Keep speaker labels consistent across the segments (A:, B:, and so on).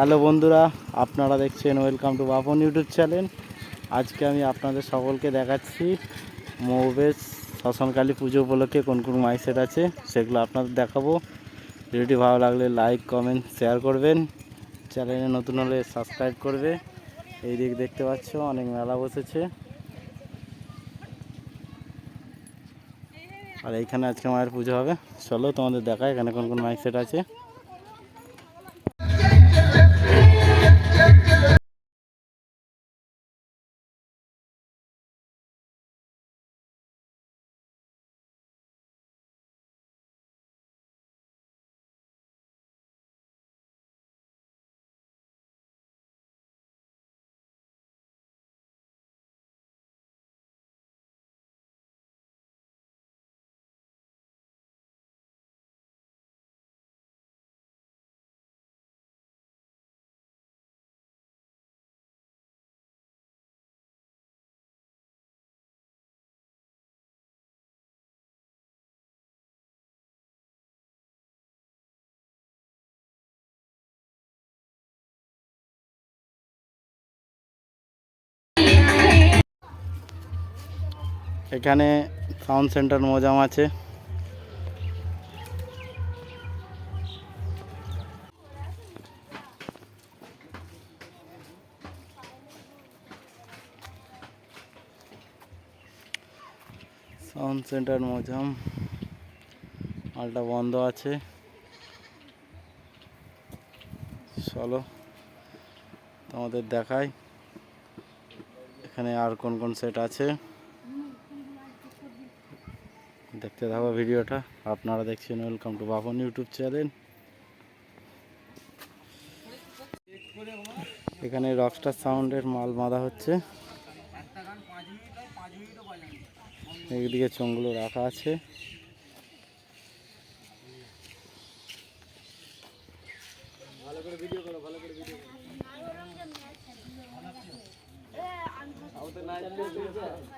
A: Hello বন্ধুরা, আপনারা দেখছেন welcome to Bapon YouTube channel. আজকে আমি আপনাদের সকলকে দেখাচ্ছি মৌবেশ শ্মশানকালী পুজো উপলক্ষে কোন কোন মাইসেট আছে, সেগুলো আপনাদের দেখাবো। ভিডিওটি ভালো লাগলে লাইক, কমেন্ট, শেয়ার করবেন। চ্যানেলে নতুন হলে সাবস্ক্রাইব করবে। এই দিক দেখতে পাচ্ছ, অনেক মেলা বসেছে। আর এইখানে আজকে মায়ের পুজো হবে। চলো তোমাদের দেখায় এখানে কোন কোন মাইক সেট আছে। এখানে সাউন্ড সেন্টার মোজাম আছে। Sound centre Mozam. মালটা বন্ধ আছে। চলো, তোমাদের দেখাই। এখানে আর কোন কোন সেট আছে? দেখতে থাকো ভিডিওটা। আপনারা দেখছেন welcome to Bapon YouTube channel এখানে রকস্টার সাউন্ডের মাল বাঁধা হচ্ছে। এইদিকে চোঙগুলো রাখা আছে।
B: ওইদিকেটা নিয়ে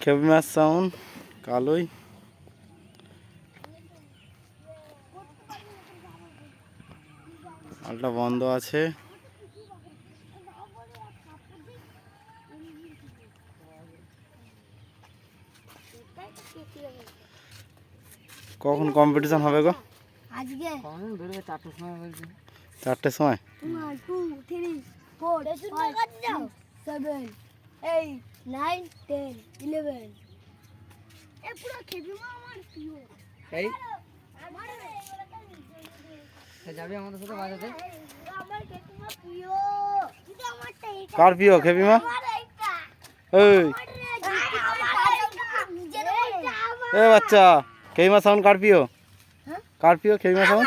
A: খেপি মাছ সাউন্ড কালোই। আলটা বন্ধ আছে। কখন কম্পিটিশন হবে গো?
B: আজকে।
A: চারটের সময়? কার প্রিয় খেপি মা? এই। এ বাচ্চা। খেপি মা সাউন্ড কার্পিও কার্পিও
B: হ্যাঁ?
A: কার প্রিয় খেপি মা সাউন্ড